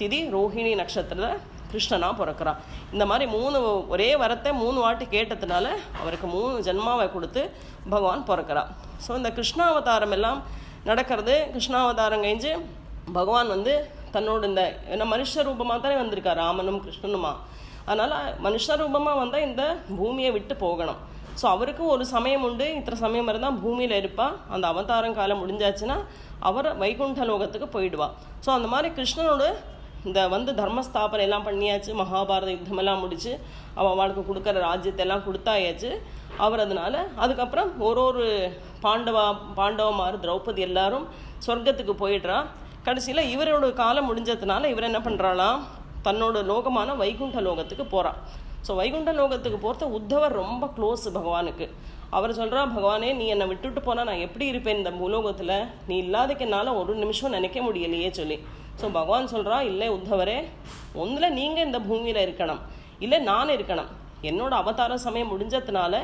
Speaker 1: திதி ரோஹிணி நட்சத்திரத்தில் கிருஷ்ணனா பிறக்கிறா இந்த மாதிரி மூணு ஒரே வரத்தை மூணு வாட்டி கேட்டதுனால அவருக்கு மூணு ஜென்மாவை கொடுத்து பகவான் பிறக்கிறார். ஸோ இந்த கிருஷ்ணாவதாரம் எல்லாம் நடக்கிறது. கிருஷ்ணாவதாரம் கழிஞ்சு பகவான் வந்து தன்னோட இந்த ஏன்னா மனுஷ ரூபமாக தானே வந்திருக்கார் ராமனும் கிருஷ்ணனுமா? அதனால் மனுஷ ரூபமாக வந்தால் இந்த பூமியை விட்டு போகணும். ஸோ அவருக்கும் ஒரு சமயம் உண்டு. இத்தனை சமயம் இருந்தால் பூமியில் இருப்பா. அந்த அவதாரம் காலம் முடிஞ்சாச்சுன்னா அவர் வைகுண்ட லோகத்துக்கு போயிடுவாள் ஸோ அந்த மாதிரி கிருஷ்ணனோட இந்த வந்து தர்மஸ்தாபனை எல்லாம் பண்ணியாச்சு. மகாபாரத யுத்தமெல்லாம் முடிச்சு அவள் அவளுக்கு கொடுக்குற ராஜ்யத்தை எல்லாம் கொடுத்தாயாச்சு. அவர் அதனால அதுக்கப்புறம் ஒரு ஒரு பாண்டவா பாண்டவமார் திரௌபதி எல்லாரும் சொர்க்கத்துக்கு போயிடுறா. கடைசியில் இவரோட காலம் முடிஞ்சதுனால இவர் என்ன பண்ணுறாளாம் தன்னோட லோகமான வைகுண்ட லோகத்துக்கு போகிறான் ஸோ வைகுண்ட லோகத்துக்கு போகிறத உத்தவர் ரொம்ப க்ளோஸ் பகவானுக்கு. அவர் சொல்கிறா பகவானே நீ என்னை விட்டுட்டு போனால் நான் எப்படி இருப்பேன் இந்த பூலோகத்தில்? நீ இல்லாதக்கு என்னால் ஒரு நிமிஷம் நினைக்க முடியலையே சொல்லி. ஸோ பகவான் சொல்கிறா இல்லை உத்தவரே ஒன்றில் நீங்கள் இந்த பூமியில் இருக்கணும். இல்லை நான் இருக்கணும். என்னோட அவதார சமயம் முடிஞ்சதுனால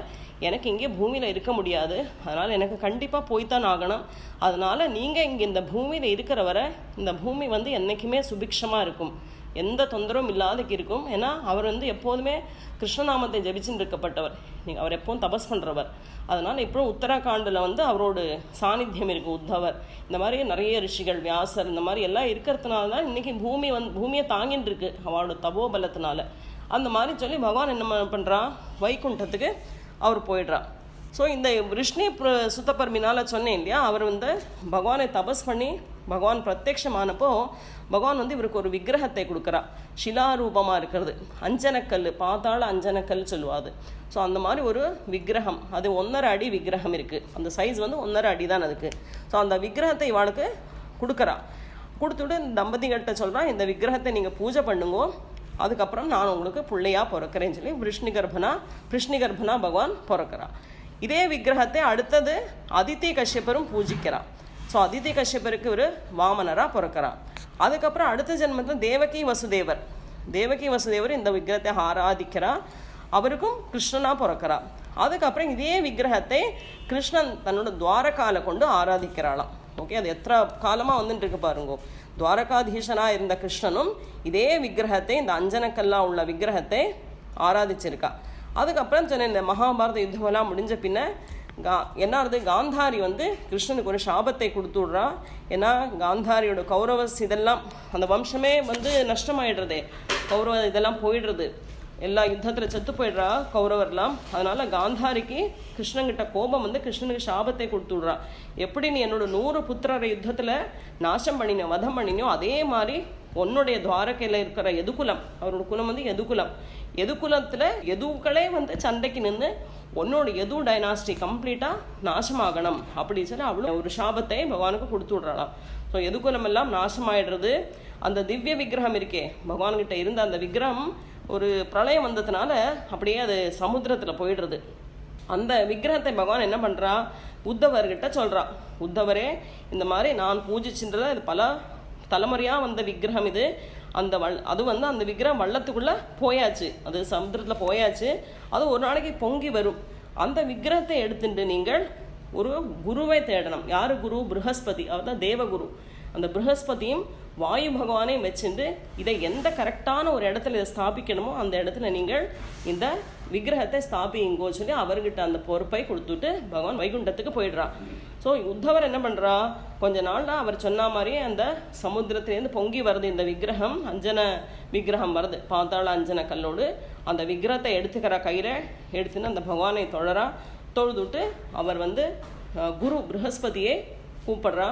Speaker 1: எனக்கு இங்கே பூமியில் இருக்க முடியாது. அதனால் எனக்கு கண்டிப்பாக போய்த்தான் ஆகணும். அதனால் நீங்கள் இங்கே இந்த பூமியில் இருக்கிற வரை இந்த பூமி வந்து என்றைக்குமே சுபிக்ஷமாக இருக்கும். எந்த தொந்தரவும் இல்லாதக்கு இருக்கும். ஏன்னா அவர் வந்து எப்போதுமே கிருஷ்ணநாமத்தை ஜபிச்சுட்டு இருக்கப்பட்டவர் நீங்கள் அவர் எப்போவும் தபஸ் பண்ணுறவர் அதனால் இப்போ உத்தராகாண்டில் வந்து அவரோட சாநித்தியம் இருக்குது உத்தவர். இந்த மாதிரி நிறைய ரிஷிகள் வியாசர் இந்த மாதிரி எல்லாம் இருக்கிறதுனால தான் இன்றைக்கி பூமி வந்து பூமியை தாங்கிட்டு இருக்கு அவரோட தபோபலத்தினால. அந்த மாதிரி சொல்லி பகவான் என்ன பண்ணுறா வைகுண்டத்துக்கு அவர் போயிடுறா. ஸோ இந்த விஷ்ணு சுத்தப்பர்மினால் சொன்னேன் இல்லையா? அவர் வந்து பகவானை தபஸ் பண்ணி பகவான் பிரத்யக்ஷமானப்போ பகவான் வந்து இவருக்கு ஒரு விக்கிரகத்தை கொடுக்குறா. சிலாரூபமாக இருக்கிறது. அஞ்சனக்கல் பாதாள அஞ்சனக்கல் சொல்லுவாது. ஸோ அந்த மாதிரி ஒரு விக்கிரகம். அது ஒன்றரை அடி விக்கிரகம் இருக்குது அந்த சைஸ் வந்து ஒன்றரை அடி தான் அதுக்கு. ஸோ அந்த விக்கிரகத்தை இவாளுக்கு கொடுக்குறா. கொடுத்துட்டு இந்த தம்பதிகள்கிட்ட சொல்கிறான் இந்த விக்கிரகத்தை நீங்கள் பூஜை பண்ணுங்கோ. அதுக்கப்புறம் நான் உங்களுக்கு பிள்ளையாக பிறக்கிறேன்னு சொல்லி விஷ்ணு கர்ப்பனா கிருஷ்ணி கர்ப்பனா பகவான் பிறக்கிறான் இதே விக்கிரகத்தை அடுத்தது அதித்தி கஷ்யப்பரும் பூஜிக்கிறான் ஸோ அதித்தி கஷ்யபருக்கு ஒரு வாமனராக பிறக்கிறார். அதுக்கப்புறம் அடுத்த ஜென்மத்தில் தேவகி வசுதேவர். தேவகி வசுதேவர் இந்த விக்கிரத்தை ஆராதிக்கிறார். அவருக்கும் கிருஷ்ணனாக பிறக்கிறார். அதுக்கப்புறம் இதே விக்கிரகத்தை கிருஷ்ணன் தன்னோட துவாரகால கொண்டு ஆராதிக்கிறாளாம். ஓகே அது எத்தனை காலமாக வந்துட்டு இருக்கு பாருங்க. துவாரகாதீசனாக இருந்த கிருஷ்ணனும் இதே விக்கிரகத்தை இந்த அஞ்சனக்கல்லாம் உள்ள விக்கிரகத்தை ஆராதிச்சிருக்கா. அதுக்கப்புறம் சொன்ன இந்த மகாபாரத யுத்தமெல்லாம் முடிஞ்ச பின்ன கா என்ன ஆகுது காந்தாரி வந்து கிருஷ்ணனுக்கு ஒரு சாபத்தை கொடுத்து விட்றா ஏன்னா காந்தாரியோட கௌரவஸ் இதெல்லாம் அந்த வம்சமே வந்து நஷ்டமாயிடுறது. கௌரவ இதெல்லாம் போயிடுறது. எல்லா யுத்தத்தில் செத்து போயிடுறா கௌரவர்லாம். அதனால் காந்தாரிக்கு கிருஷ்ணங்கிட்ட கோபம் வந்து கிருஷ்ணனுக்கு சாபத்தை கொடுத்து விட்றா எப்படி நீ என்னோட நூறு புத்திரரை யுத்தத்தில் நாசம் பண்ணினோ வதம் பண்ணினோ அதே மாதிரி உன்னுடைய துவாரகையில் இருக்கிற எதுகுலம் அவரோட குலம் வந்து எதுகுலம். எதுகுலத்தில் எதுக்களே வந்து சண்டைக்கு நின்று உன்னோட எது டைனாஸ்டி கம்ப்ளீட்டாக நாசமாகணும் அப்படின்னு சொல்லி அவ்வளோ ஒரு சாபத்தை பகவானுக்கு கொடுத்து விடுறாளாம். ஸோ எதுகுலம் எல்லாம் நாசமாயிடுறது அந்த திவ்ய விக்கிரகம் இருக்கே பகவான்கிட்ட இருந்த அந்த விக்கிரகம் ஒரு பிரளயம் வந்ததுனால அப்படியே அது சமுத்திரத்தில் போயிடுறது. அந்த விக்கிரகத்தை பகவான் என்ன பண்ணுறா உத்தவர்கிட்ட சொல்கிறா உத்தவரே இந்த மாதிரி நான் பூஜிச்சுன்றதை இது பல தலைமுறையாக வந்த விக்கிரகம் இது. அந்த வள் அது வந்து அந்த விக்கிரகம் வள்ளத்துக்குள்ளே போயாச்சு. அது சமுத்திரத்தில் போயாச்சு. அது ஒரு நாளைக்கு பொங்கி வரும். அந்த விக்கிரகத்தை எடுத்துட்டு நீங்கள் ஒரு குருவை தேடணும். யார் குரு? ப்ரஹஸ்பதி அவர் தான் தேவகுரு. அந்த ப்ரஹஸ்பதியும் வாயு பகவானையும் வச்சுட்டு இதை எந்த கரெக்டான ஒரு இடத்துல இதை ஸ்தாபிக்கணுமோ அந்த இடத்துல நீங்கள் இந்த விக்கிரகத்தை ஸ்தாபிங்கோ சொல்லி அவர்கிட்ட அந்த பொறுப்பை கொடுத்துட்டு பகவான் வைகுண்டத்துக்கு போயிடுறான். ஸோ உத்தவர் என்ன பண்ணுறா கொஞ்ச நாள்ல அவர் சொன்ன மாதிரியே அந்த சமுத்திரத்திலேருந்து பொங்கி வருது இந்த விக்கிரகம். அஞ்சன விக்கிரகம் வருது. பாத்தாள அஞ்சன கல்லோடு அந்த விக்கிரத்தை எடுத்துக்கிற கையில் எடுத்துன்னு அந்த பகவானை தொழறா. தொழுதுட்டு அவர் வந்து குரு ப்ரஹஸ்பதியை கூப்பிடுறா.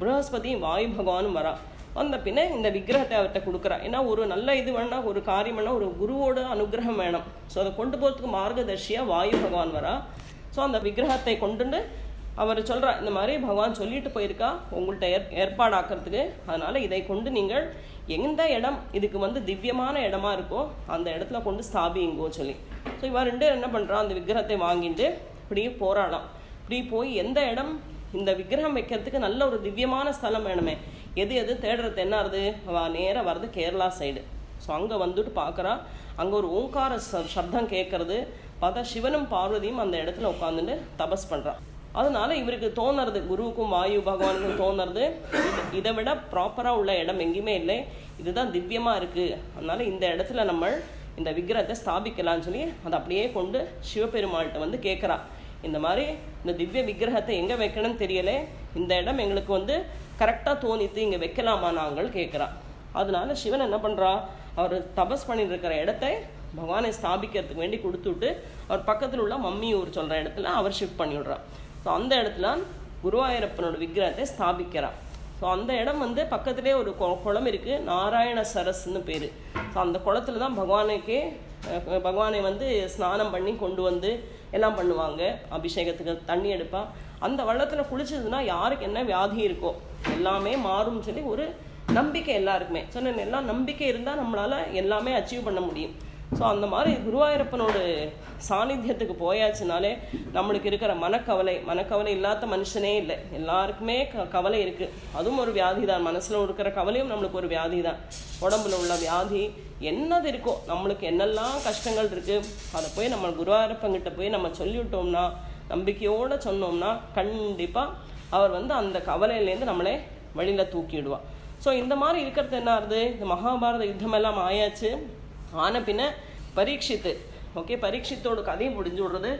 Speaker 1: ப்ரஹஸ்பதியும் வாயு பகவானும் வரா. வந்த பின்ன இந்த விக்கிரகத்தை அவர்கிட்ட கொடுக்குறா. ஏன்னா ஒரு நல்ல இது வேணா ஒரு காரியம் வேணா ஒரு குருவோட அனுகிரகம் வேணும். ஸோ அதை கொண்டு போகிறதுக்கு மார்கதர்ஷியாக வாயு பகவான் வரா. ஸோ அந்த விக்கிரகத்தை கொண்டுன்னு அவர் சொல்கிறார் இந்த மாதிரி பகவான் சொல்லிட்டு போயிருக்கா உங்கள்கிட்ட ஏற் ஏற்பாடாக்கிறதுக்கு. அதனால் இதை கொண்டு நீங்கள் எந்த இடம் இதுக்கு வந்து திவ்யமான இடமா இருக்கோ அந்த இடத்துல கொண்டு ஸ்தாபிங்கோ சொல்லி. ஸோ இவன் ரெண்டு என்ன பண்ணுறான் அந்த விக்கிரகத்தை வாங்கிட்டு இப்படியே போராடலாம். இப்படி போய் எந்த இடம் இந்த விக்கிரகம் வைக்கிறதுக்கு நல்ல ஒரு திவ்யமான ஸ்தலம் வேணுமே. எது எது? தேடுறது என்ன ஆகுது நேராக வர்றது கேரளா சைடு ஸோ அங்கே வந்துட்டு பார்க்குறா அங்கே ஒரு ஓங்கார சப்தம் கேட்கறது பார்த்தா சிவனும் பார்வதியும் அந்த இடத்துல உட்காந்துட்டு தபஸ் பண்ணுறான் அதனால இவருக்கு தோணுறது குருவுக்கும் வாயு பகவானுக்கும் தோணுறது. இதை விட ப்ராப்பராக உள்ள இடம் எங்கேயுமே இல்லை. இதுதான் திவ்யமாக இருக்குது அதனால இந்த இடத்துல நம்ம இந்த விக்கிரகத்தை ஸ்தாபிக்கலாம்னு சொல்லி அதை அப்படியே கொண்டு சிவபெருமாள்கிட்ட வந்து கேட்குறான் இந்த மாதிரி இந்த திவ்ய விக்கிரகத்தை எங்கே வைக்கணும்னு தெரியல இந்த இடம் எங்களுக்கு வந்து கரெக்டாக தோணித்து இங்கே வைக்கலாமா நாங்கள் கேட்குறான் அதனால சிவன் என்ன பண்ணுறா அவர் தபஸ் பண்ணிட்டு இருக்கிற இடத்தை பகவானை ஸ்தாபிக்கிறதுக்கு வேண்டி கொடுத்துட்டு அவர் பக்கத்தில் உள்ள மம்மியூர் சொல்கிற இடத்துல அவர் ஷிஃப்ட் பண்ணிவிட்றா ஸோ அந்த இடத்துல குருவாயூரப்பனோட விக்கிரகத்தை ஸ்தாபிக்கிறான் ஸோ அந்த இடம் வந்து பக்கத்துலேயே ஒரு கொ- குளம் இருக்குது நாராயண சரஸ்ன்னு பேர். ஸோ அந்த குளத்துல தான் பகவானுக்கே பகவானை வந்து ஸ்நானம் பண்ணி கொண்டு வந்து எல்லாம் பண்ணுவாங்க. அபிஷேகத்துக்கு தண்ணி எடுப்பா. அந்த வள்ளத்தில் குளிச்சதுன்னா யாருக்கு என்ன வியாதி இருக்கோ எல்லாமே மாறும்னு சொல்லி ஒரு நம்பிக்கை எல்லாருக்குமே. சொன்னேன் எல்லாம் நம்பிக்கை இருந்தால் நம்மளால் எல்லாமே அச்சீவ் பண்ண முடியும். ஸோ அந்த மாதிரி குருவாயூரப்பனோட சாநித்தியத்துக்கு போயாச்சுனாலே நம்மளுக்கு இருக்கிற மனக்கவலை மனக்கவலை இல்லாத மனுஷனே இல்லை. எல்லாருக்குமே க கவலை இருக்குது அதுவும் ஒரு வியாதி தான் மனசில் இருக்கிற கவலையும் நம்மளுக்கு ஒரு வியாதி தான் உடம்புல உள்ள வியாதி என்னது இருக்கோ நம்மளுக்கு என்னெல்லாம் கஷ்டங்கள் இருக்குது அதை போய் நம்ம குருவாயூரப்பங்கிட்ட போய் நம்ம சொல்லிவிட்டோம்னா நம்பிக்கையோடு சொன்னோம்னா கண்டிப்பாக அவர் வந்து அந்த கவலையிலேருந்து நம்மளே வழியில் தூக்கிடுவார் ஸோ இந்த மாதிரி இருக்கிறது என்ன ஆகுது? இந்த மகாபாரத யுத்தமெல்லாம் ஆயாச்சு. ஆன பின்ன பரீட்சித்து ஓகே பரீட்சித்தோட கதையும் முடிஞ்சு விடுறது.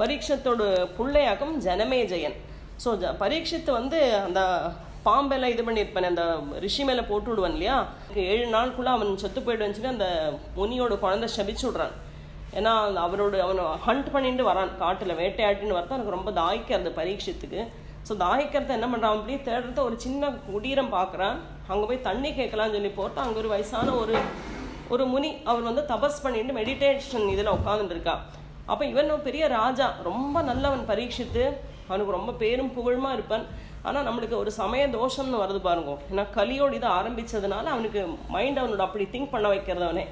Speaker 1: பரீட்சத்தோட பிள்ளையாக்கம் ஜனமேஜயன் ஸோ ஜ பரீட்சித்து வந்து அந்த பாம்பெல்லாம் இது பண்ணியிருப்பேன் அந்த ரிஷி மேலே போட்டு விடுவான் இல்லையா? ஏழு நாளுக்குள்ளே அவன் செத்து போயிடுன்னு சொல்லி அந்த முனியோட குழந்தை சபிச்சு விட்றான். ஏன்னா அந்த அவரோட அவன் ஹண்ட் பண்ணிட்டு வரான் காட்டில் வேட்டையாட்டின்னு வரத்தான் எனக்கு ரொம்ப தாய்க்கிறது பரீட்சத்துக்கு. ஸோ தாய்க்கிறத என்ன பண்ணுறான் அப்படியே தேடுறத ஒரு சின்ன குடீரம் பார்க்குறான். அங்கே போய் தண்ணி கேட்கலான்னு சொல்லி போட்டு அங்கே ஒரு வயசான ஒரு ஒரு முனி அவர் வந்து தபஸ் பண்ணிட்டு மெடிடேஷன் இதில் உட்காந்துருக்கா அப்போ இவன் பெரிய ராஜா. ரொம்ப நல்லவன் பரீட்சித்து. அவனுக்கு ரொம்ப பேரும் புகழுமா இருப்பான். ஆனால் நம்மளுக்கு ஒரு சமய தோஷம்னு வருது பாருங்க. ஏன்னா கலியோடு இது ஆரம்பித்ததுனால அவனுக்கு மைண்ட் அவனோட அப்படி திங்க் பண்ண வைக்கிறது அவனே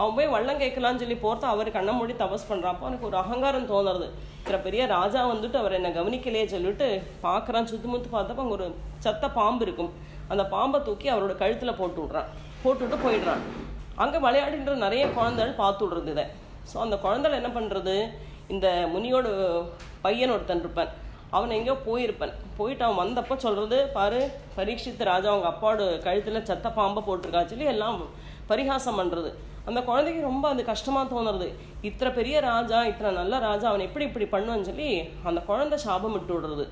Speaker 1: அவன் போய் வள்ளம் கேட்கலான்னு சொல்லி போர்த்து அவர் கண்ணை மூடி தபஸ் பண்ணுறாப்போ அவனுக்கு ஒரு அகங்காரம் தோணுறது இருக்கிற பெரிய ராஜா வந்துட்டு அவர் என்னை கவனிக்கலையே சொல்லிட்டு பார்க்குறான். சுத்து முத்து பார்த்தப்போ அங்கே ஒரு சத்த பாம்பு இருக்கும். அந்த பாம்பை தூக்கி அவரோட கழுத்தில் போட்டு விட்றான். போட்டுவிட்டு போயிடுறான். அங்கே விளையாடுன்ற நிறைய குழந்தைகள் பார்த்து விடுறது இதை ஸோ அந்த குழந்தைகள் என்ன பண்ணுறது இந்த முனியோட பையன் ஒருத்தன் இருப்பான். அவன் எங்கேயோ போயிருப்பான். போயிட்டு அவன் வந்தப்போ சொல்கிறது பாரு பரீட்சித்து ராஜா அவங்க அப்பாவோட கழுத்தில் சத்த பாம்பை போட்டிருக்கா? சொல்லி எல்லாம் பரிகாசம் பண்ணுறது அந்த குழந்தைக்கு ரொம்ப அது கஷ்டமாக தோணுறது. இத்தனை பெரிய ராஜா இத்தனை நல்ல ராஜா அவன் எப்படி இப்படி பண்ணுவான்னு சொல்லி அந்த குழந்தை சாபம் விட்டு விடுறது.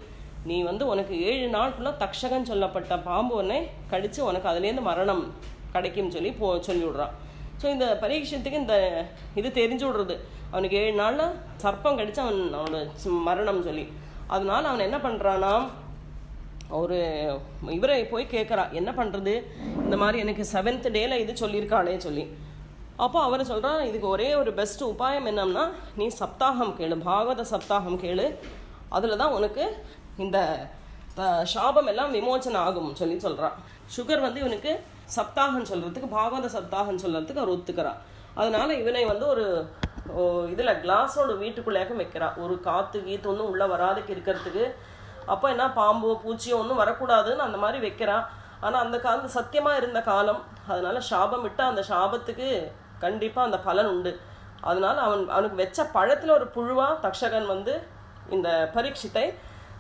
Speaker 1: நீ வந்து உனக்கு ஏழு நாளுக்குள்ள தக்ஷகன் சொல்லப்பட்ட பாம்பு ஒன்றை கடித்து உனக்கு அதுலேருந்து மரணம். கிடைக்கும்னு சொல்லி போ சொல்லி விடுறான் ஸோ இந்த பரீட்சத்துக்கு இந்த இது தெரிஞ்சு விடுறது அவனுக்கு ஏழு நாளில் சர்ப்பம் கடிச்சு அவன் அவனோட மரணம் சொல்லி. அதனால அவன் என்ன பண்ணுறான்னா ஒரு இவரை போய் கேட்குறா என்ன பண்ணுறது இந்த மாதிரி எனக்கு செவன்த் டேல இது சொல்லியிருக்காளே சொல்லி. அப்போ அவர் சொல்கிறான் இதுக்கு ஒரே ஒரு பெஸ்ட் உபாயம் என்னம்னா நீ சப்தாகம் கேளு பாகவத சப்தாகம் கேளு. அதில் தான் உனக்கு இந்த ஷாபம் சாபம் எல்லாம் விமோச்சனம் ஆகும் சொல்லி சொல்கிறான் சுகர் வந்து இவனுக்கு சப்தாகம் சொல்கிறதுக்கு பாகவத சப்தாகம் சொல்கிறதுக்கு அவர் ஒத்துக்கிறான் அதனால் இவனை வந்து ஒரு இதில் கிளாஸோட வீட்டுக்குள்ளேயாக்கும் வைக்கிறான் ஒரு காற்று கீத்து ஒன்றும் உள்ளே வராதுக்கு இருக்கிறதுக்கு. அப்போ என்ன பாம்போ பூச்சியோ ஒன்றும் வரக்கூடாதுன்னு அந்த மாதிரி வைக்கிறான் ஆனால் அந்த காலம் சத்தியமாக இருந்த காலம் அதனால் சாபம் விட்டால் அந்த சாபத்துக்கு கண்டிப்பாக அந்த பலன் உண்டு. அதனால் அவன் அவனுக்கு வச்ச பழத்தில் ஒரு புழுவாக தக்ஷகன் வந்து இந்த பரீட்சித்தை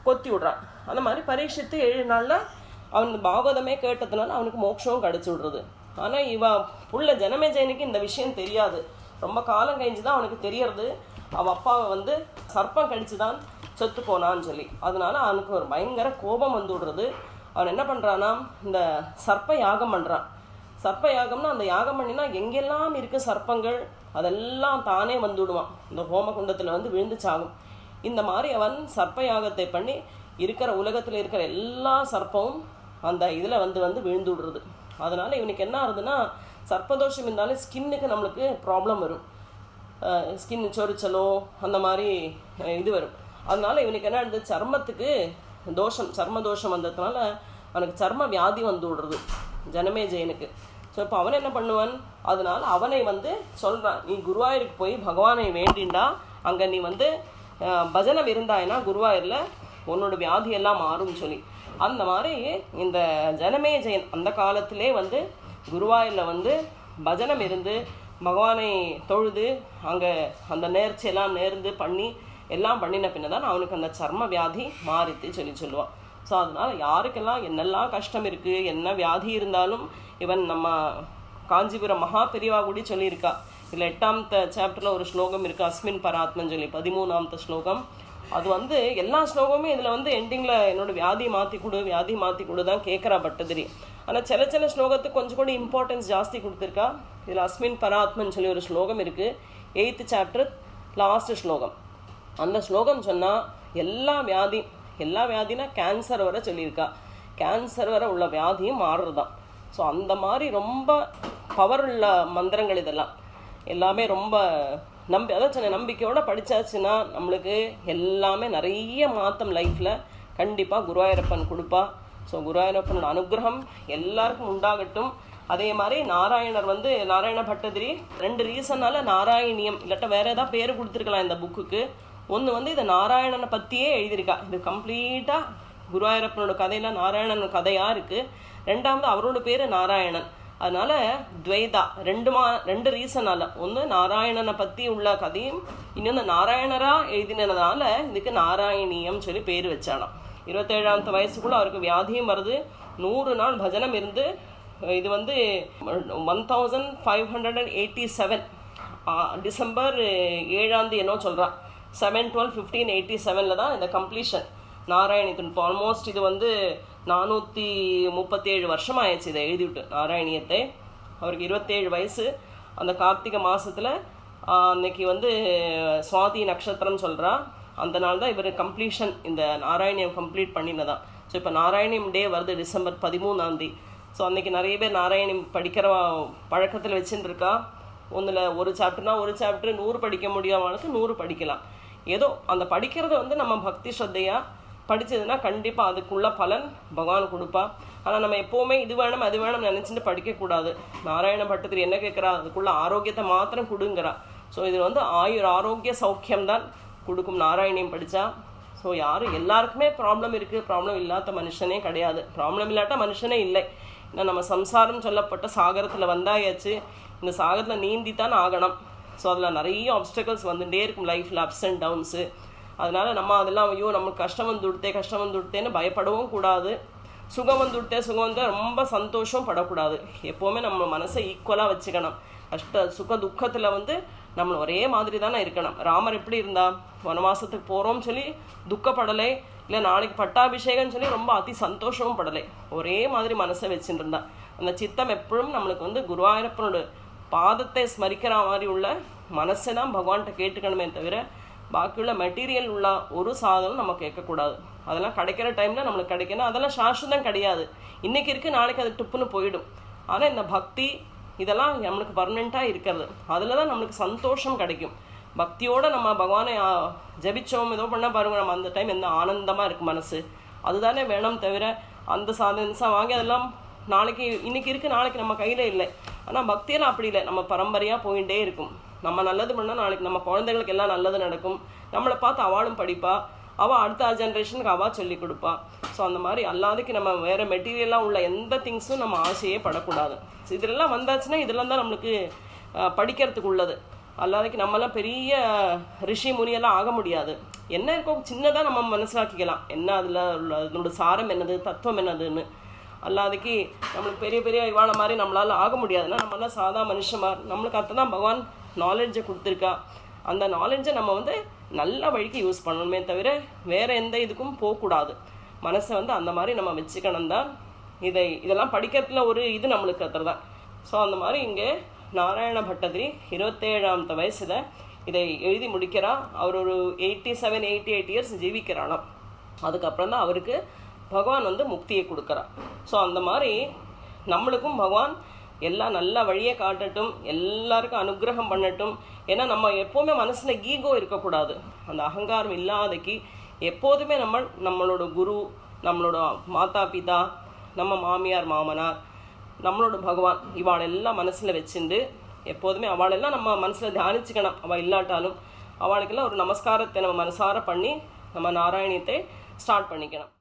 Speaker 1: கொத்தி விடுறான். அந்த மாதிரி பரீட்சித்து ஏழு நாளில் அவன் பாகவதமே கேட்டதுனால அவனுக்கு மோட்சமும் கிடச்சி விடுறது. ஆனால் இவன் புள்ள ஜனமேஜயனுக்கு இந்த விஷயம் தெரியாது. ரொம்ப காலம் கழிஞ்சு தான் அவனுக்கு தெரியறது. அவள் அப்பாவை வந்து சர்ப்பம் கடிச்சு தான் செத்து போனான்னு சொல்லி. அதனால அவனுக்கு ஒரு பயங்கர கோபம் வந்து விடுறது. அவன் என்ன பண்ணுறான்னா இந்த சர்ப்ப யாகம் பண்ணுறான் சர்ப்ப யாகம்னா அந்த யாகம் பண்ணினா எங்கெல்லாம் இருக்க சர்ப்பங்கள் அதெல்லாம் தானே வந்து விடுவான். இந்த ஹோமகுண்டத்தில் வந்து விழுந்து சாகும் இந்த மாதிரி அவன் சர்ப்ப யாகத்தை பண்ணி இருக்கிற உலகத்தில் இருக்கிற எல்லா சர்ப்பமும் அந்த இதில் வந்து வந்து விழுந்து விடுறது. அதனால் இவனுக்கு என்ன ஆகுதுன்னா சர்ப்பதோஷம் இருந்தாலும் ஸ்கின்னுக்கு நம்மளுக்கு ப்ராப்ளம் வரும். ஸ்கின் சொரிச்சலோ அந்த மாதிரி இது வரும். அதனால் இவனுக்கு என்ன ஆகுது? சர்மத்துக்கு தோஷம் சர்ம தோஷம் வந்ததுனால அவனுக்கு சர்ம வியாதி வந்து விடுறது. ஜனமே ஜெயனுக்கு. ஸோ இப்போ அவன் என்ன பண்ணுவான்? அதனால் அவனை வந்து சொல்கிறான் நீ குருவாயூருக்கு போய் பகவானை வேண்டிண்டா. அங்கே நீ வந்து பஜனை பஜனம் குருவாயூரில் உன்னோட வியாதியெல்லாம் மாறும்னு சொல்லி. அந்த மாதிரி இந்த ஜனமேஜயன் அந்த காலத்திலே வந்து குருவாயூரில் வந்து பஜனம் இருந்து பகவானை தொழுது அங்கே அந்த நேர்ச்சியெல்லாம் நேர்ந்து பண்ணி எல்லாம் பண்ணின பின்ன தான் அவனுக்கு அந்த சர்ம வியாதி மாறித்து சொல்லி சொல்லுவான். ஸோ அதனால் யாருக்கெல்லாம் என்னெல்லாம் கஷ்டம் இருக்குது என்ன வியாதி இருந்தாலும் இவன் நம்ம காஞ்சிபுரம் மகா பெரியவா கூட சொல்லியிருக்கா. இதில் எட்டாம் சாப்டரில் ஒரு ஸ்லோகம் இருக்கு அஸ்மின் பராத்மன் சொல்லி பதிமூணாம் ஸ்லோகம். அது வந்து எல்லா ஸ்லோகமும் இதில் வந்து எண்டிங்கில் என்னோட வியாதி மாற்றி கொடு வியாதி மாற்றி கொடு தான் கேட்குறா பட்டதிரி. ஆனால் சில சில ஸ்லோகத்துக்கு கொஞ்சம் கூட இம்பார்ட்டன்ஸ் ஜாஸ்தி கொடுத்துருக்கா. இதில் அஸ்மின் பராத்மன் சொல்லி ஒரு ஸ்லோகம் இருக்குது எயித்து சாப்டர் லாஸ்ட் ஸ்லோகம். அந்த ஸ்லோகம் சொன்னால் எல்லா வியாதி எல்லா வியாதினா கேன்சர் வர சொல்லியிருக்கா. கேன்சர் வர உள்ள வியாதியும் மாறுறதான் ஸோ அந்த மாதிரி ரொம்ப பவர் உள்ள மந்திரங்கள் இதெல்லாம். எல்லாமே ரொம்ப நம்பி அதான் சொன்னேன் நம்பிக்கையோட படிச்சாச்சுன்னா நம்மளுக்கு எல்லாமே நிறைய மாற்றம் லைஃப்பில் கண்டிப்பாக குருவாயூரப்பன் கொடுப்பா. ஸோ குருவாயூரப்பனோட அனுகிரகம் எல்லாருக்கும் உண்டாகட்டும். அதே மாதிரி நாராயணர் வந்து நாராயண பட்டதிரி ரெண்டு ரீசனால் நாராயணியம் இல்லாட்ட வேற ஏதாவது பேர் கொடுத்துருக்கலாம் இந்த புக்குக்கு ஒன்று வந்து இதை நாராயணனை பற்றியே எழுதியிருக்கா. இது கம்ப்ளீட்டாக குருவாயூரப்பனோட கதையில் நாராயணன் கதையாக இருக்குது ரெண்டாவது அவரோட பேர் நாராயணன். அதனால துவைதா ரெண்டு மா ரெண்டு ரீசனால ஒன்று நாராயணனை பற்றி உள்ள கதையும் இன்னொன்று நாராயணரா எழுதினதுனால இதுக்கு நாராயணியம் சொல்லி பேர் வச்சானாம். இருபத்தேழாவது வயசுக்குள்ள அவருக்கு வியாதியும் வருது. நூறு நாள் பஜனம் இருந்து இது வந்து one thousand five hundred and eighty seven December ஏழாம் என்னோ சொல்கிறான் செவன் டுவெல் ஃபிஃப்டீன் எயிட்டி செவனில் தான் இந்த கம்ப்ளீஷன் நாராயணியத்தின் ஆல்மோஸ்ட் இது வந்து நானூற்றி முப்பத்தேழு வருஷம் ஆயிடுச்சு இதை எழுதிவிட்டு நாராயணியத்தை. அவருக்கு இருபத்தேழு வயசு. அந்த கார்த்திகை மாதத்தில் அன்னைக்கு வந்து சுவாதி நட்சத்திரம் சொல்கிறா அந்த நாள் தான் இவர் கம்ப்ளீஷன் இந்த நாராயணியம் கம்ப்ளீட் பண்ணினதான். ஸோ இப்போ நாராயணியம் டே வருது டிசம்பர் பதிமூணாந்தேதி ஸோ அன்னைக்கு நிறைய பேர் நாராயணியம் படிக்கிற பழக்கத்தில் வச்சுட்டு இருக்கா ஒன்றில் ஒரு சாப்டர்னா ஒரு சாப்டர் நூறு படிக்க முடியாதவங்களுக்கு நூறு படிக்கலாம். ஏதோ அந்த படிக்கிறது வந்து நம்ம பக்தி ஸ்ரத்தையாக படித்ததுன்னா கண்டிப்பாக அதுக்குள்ள பலன் பகவான் கொடுப்பா. ஆனால் நம்ம எப்போவுமே இது வேணும் அது வேணும் நினச்சிட்டு படிக்கக்கூடாது. நாராயண பட்டத்தில் என்ன கேட்குறா அதுக்குள்ள ஆரோக்கியத்தை மாத்திரம் கொடுங்கிறா. ஸோ இது வந்து ஆயுர் ஆரோக்கிய சௌக்கியம் தான் கொடுக்கும் நாராயணியம் படித்தா ஸோ யாரும் எல்லாருக்குமே ப்ராப்ளம் இருக்குது ப்ராப்ளம் இல்லாத மனுஷனே கிடையாது. ப்ராப்ளம் இல்லாட்ட மனுஷனே இல்லை. ஏன்னா நம்ம சம்சாரம் சொல்லப்பட்ட சாகரத்தில் வந்தாயாச்சு. இந்த சாகரத்தில் நீந்தி தான் ஆகணும். ஸோ அதில் நிறைய ஆப்ஸ்டக்கல்ஸ் வந்துகிட்டே இருக்கும் லைஃப்பில் அப்ஸ் அண்ட் டவுன்ஸு அதனால நம்ம அதெல்லாம் ஐயோ நமக்கு கஷ்டம் வந்து விடுத்தே கஷ்டம் வந்து விடுத்தேன்னு பயப்படவும் கூடாது. சுகம் வந்து விட்டே சுகம் வந்து ரொம்ப சந்தோஷம் படக்கூடாது. எப்போவுமே நம்ம மனசை ஈக்குவலாக வச்சுக்கணும். கஷ்ட சுக துக்கத்தில் வந்து நம்ம ஒரே மாதிரி தானே இருக்கணும். ராமர் எப்படி இருந்தா? வனவாசத்துக்கு போகிறோம்னு சொல்லி துக்கப்படலை இல்லை நாளைக்கு பட்டாபிஷேகம்னு சொல்லி ரொம்ப அதி சந்தோஷமும் படலை. ஒரே மாதிரி மனசை வச்சுட்டு இருந்தா அந்த சித்தம் எப்பொழுதும் நம்மளுக்கு வந்து குருவாயூரப்பனோட பாதத்தை ஸ்மரிக்கிற மாதிரி உள்ள மனசை தான் பகவான்கிட்ட கேட்டுக்கணுமே தவிர பாக்கியுள்ள மெட்டீரியல் உள்ள ஒரு சாதனம் நம்ம கேட்கக்கூடாது. அதெல்லாம் கிடைக்கிற டைமில் நம்மளுக்கு கிடைக்கணும். அதெல்லாம் சாஸ்வதம் கிடையாது. இன்றைக்கி இருக்குது நாளைக்கு அது டுப்புன்னு போயிடும். ஆனால் இந்த பக்தி இதெல்லாம் நம்மளுக்கு பர்மனெண்ட்டாக இருக்கிறது. அதில் தான் நம்மளுக்கு சந்தோஷம் கிடைக்கும். பக்தியோடு நம்ம பகவானை ஜபிச்சோம் ஜெபிச்சோம் ஏதோ பண்ணால் பாருங்க நம்ம அந்த டைம் எந்த ஆனந்தமாக இருக்குது மனசு. அதுதானே வேணும் தவிர அந்த சாதனம் வாங்கி அதெல்லாம் நாளைக்கு இன்னைக்கு இருக்கு நாளைக்கு நம்ம கையில் இல்லை. ஆனால் பக்தியெல்லாம் அப்படி இல்லை. நம்ம பரம்பரையாக போயிட்டே இருக்கும். நம்ம நல்லது பண்ணால் நாளைக்கு நம்ம குழந்தைங்களுக்கு எல்லாம் நல்லது நடக்கும். நம்மளை பார்த்து அவளும் படிப்பா. அவள் அடுத்த ஜென்ரேஷனுக்கு அவள் சொல்லி கொடுப்பா. ஸோ அந்த மாதிரி அல்லாதைக்கு நம்ம வேறு மெட்டீரியலாக உள்ள எந்த திங்ஸும் நம்ம ஆசையே படக்கூடாது. இதெல்லாம் வந்தாச்சுன்னா இதெல்லாம் தான் நம்மளுக்கு படிக்கிறதுக்கு உள்ளது. அல்லாதைக்கு நம்மலாம் பெரிய ரிஷி முனியெல்லாம் ஆக முடியாது. என்ன இருக்கோ சின்னதாக நம்ம மனசிலாக்கிக்கலாம். என்ன அதில் உள்ள அதனோட சாரம் என்னது தத்துவம் என்னதுன்னு. அல்லாதைக்கு நம்மளுக்கு பெரிய பெரிய இவாள மாதிரி நம்மளால் ஆக முடியாதுன்னா நம்மளாம் சாதா மனுஷமாக நம்மளுக்கு அத்தை தான் பகவான் நாலேஜை கொடுத்துருக்கா. அந்த நாலேஜை நம்ம வந்து நல்ல வழிக்கு யூஸ் பண்ணணுமே தவிர வேற எந்த இதுக்கும் போகக்கூடாது. மனசை வந்து அந்த மாதிரி நம்ம வச்சுக்கணும் தான் இதை இதெல்லாம் படிக்கிறதுல ஒரு இது நம்மளுக்கு அத்தர் தான் ஸோ அந்த மாதிரி இங்கே நாராயண பட்டதிரி இருபத்தேழாமத்த வயசில் இதை எழுதி முடிக்கிறா. அவர் ஒரு eighty seven eighty eight years ஜீவிக்கிறானாம். அதுக்கப்புறம் தான் அவருக்கு பகவான் வந்து முக்தியை கொடுக்குறா. ஸோ அந்த மாதிரி நம்மளுக்கும் பகவான் எல்லாம் நல்ல வழியை காட்டட்டும் எல்லாருக்கும் அனுகிரகம் பண்ணட்டும். ஏன்னா நம்ம எப்போவுமே மனசில் ஈகோ இருக்கக்கூடாது. அந்த அகங்காரம் இல்லாதக்கு எப்போதுமே நம்ம நம்மளோட குரு நம்மளோட மாதா பிதா நம்ம மாமியார் மாமனார் நம்மளோட பகவான் இவாள் எல்லாம் மனசில் வச்சுண்டு எப்போதுமே அவளெல்லாம் நம்ம மனசில் தியானிச்சுக்கணும். அவள் இல்லாட்டாலும் அவளுக்கெல்லாம் ஒரு நமஸ்காரத்தை நம்ம மனசார பண்ணி நம்ம நாராயணியத்தை ஸ்டார்ட் பண்ணிக்கணும்.